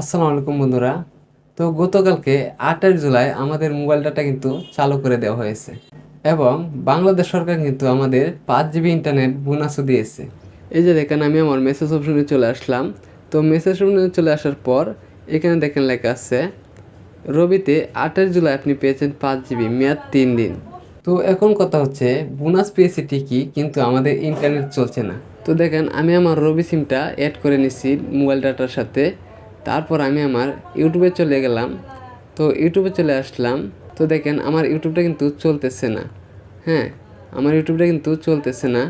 আসসালামু আলাইকুম বন্ধুরা। তো গতকালকে আঠাশ জুলাই আমাদের মোবাইল ডাটা কিন্তু চালু করে দেওয়া হয়েছে এবং বাংলাদেশ সরকার কিন্তু আমাদের পাঁচ জিবি ইন্টারনেট বোনাসও দিয়েছে। এই যে দেখেন, আমি আমার মেসেজ অপশনে চলে আসলাম। তো মেসেজ অপশনে চলে আসার পর এখানে দেখেন লেখা আছে, রবিতে আঠাশ জুলাই আপনি পেয়েছেন পাঁচ জিবি, মেয়াদ তিন দিন। তো এখন কথা হচ্ছে, বোনাস পেয়েছি ঠিকই, কিন্তু আমাদের ইন্টারনেট চলছে না। তো দেখেন, আমি আমার রবি সিমটা অ্যাড করে নিছি মোবাইল ডাটার সাথে। তারপর আমি আমার ইউটিউবে চলে গেলাম। তো ইউটিউবে চলে আসলাম। তো দেখেন, আমার ইউটিউবটা কিন্তু চলতেছে না। হ্যাঁ আমার ইউটিউবটা কিন্তু চলতেছে না।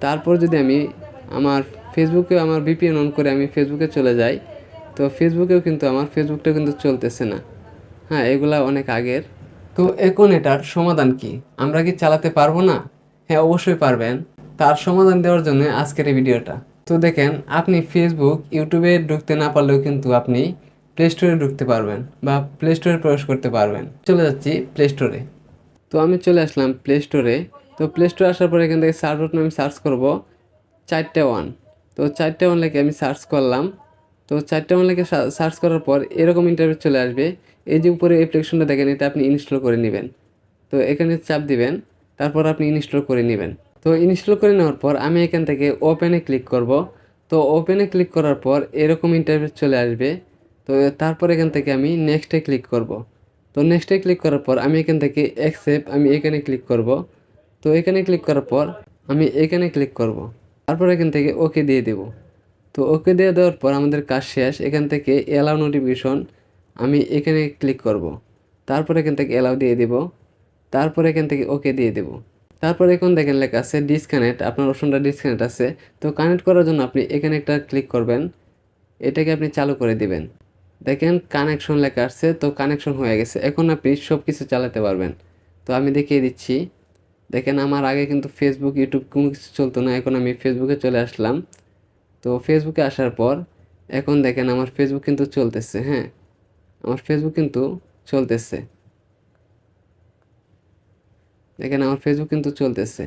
তারপর যদি আমি আমার ফেসবুকে আমার ভিপিএন অন করে আমি ফেসবুকে চলে যাই, তো ফেসবুকেও কিন্তু আমার ফেসবুকটা কিন্তু চলতেছে না। হ্যাঁ এগুলা অনেক আগের। তো এখন এটার সমাধান কি? আমরা কি চালাতে পারব না? হ্যাঁ অবশ্যই পারবেন। তার সমাধান দেওয়ার জন্য আজকের এই ভিডিওটা। তো দেখেন, আপনি ফেসবুক ইউটিউবে ঢুকতে না পারলেও কিন্তু আপনি প্লে স্টোরে ঢুকতে পারবেন বা প্লে স্টোরে প্রবেশ করতে পারবেন। চলে যাচ্ছি প্লে স্টোরে তো আমি চলে আসলাম প্লে স্টোরে তো প্লে স্টোরে আসার পরে এখান থেকে সার্চ বাটন আমি সার্চ করব। চারটে ওয়ান তো চারটে ওয়ান লেখে আমি সার্চ করলাম। তো চারটে ওয়ান লেখে সার্চ করার পর এরকম ইন্টারভিউ চলে আসবে। এই যে উপরে অ্যাপ্লিকেশনটা দেখেন, এটা আপনি ইনস্টল করে নেবেন। তো এখানে চাপ দিবেন। তারপর আপনি ইনস্টল করে নেবেন। তো ইনস্টল করে নেওয়ার পর আমি এখান থেকে ওপেনে ক্লিক করব। তো ওপেনে ক্লিক করার পর এরকম ইন্টারভিউ চলে আসবে। তো তারপর এখান থেকে আমি নেক্সটে ক্লিক করব। তো নেক্সটে ক্লিক করার পর আমি এখান থেকে অ্যাকসেপ্ট আমি এখানে ক্লিক করব। তো এখানে ক্লিক করার পর আমি এখানে ক্লিক করব। তারপর এখান থেকে ওকে দিয়ে দেব। তো ওকে দিয়ে দেওয়ার পর আমাদের কাজ শেষ। এখান থেকে অ্যালাউ নোটিফিকেশন আমি এখানে ক্লিক করব। তারপর এখান থেকে অ্যালাউ দিয়ে দেব। তারপর এখান থেকে ওকে দিয়ে দেব। তারপর এখন দেখেন লেখা আছে ডিসকানেক্ট আপনার অপশনটা ডিসকানেক্ট আছে। তো কানেক্ট করার জন্য আপনি এখানে একটা ক্লিক করবেন। এটাকে আপনি চালু করে দিবেন। দেখেন কানেকশন লেখা আসছে তো কানেকশন হয়ে গেছে। এখন আপনি সব কিছু চালাতে পারবেন। তো আমি দেখিয়ে দিচ্ছি। দেখেন আমার আগে কিন্তু ফেসবুক ইউটিউব কোনো কিছু চলতো না, এখন আমি ফেসবুকে চলে আসলাম। তো ফেসবুকে আসার পর, এখন দেখেন আমার ফেসবুক কিন্তু চলতেছে হ্যাঁ। আমার ফেসবুক কিন্তু চলতেছে। দেখেন আমার ফেসবুক কিন্তু চলতেছে।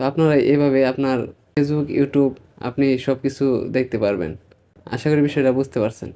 তো আপনারা এভাবে আপনার ফেসবুক ইউটিউব আপনি সব কিছু দেখতে পারবেন। আশা করি বিষয়টা বুঝতে পারছেন।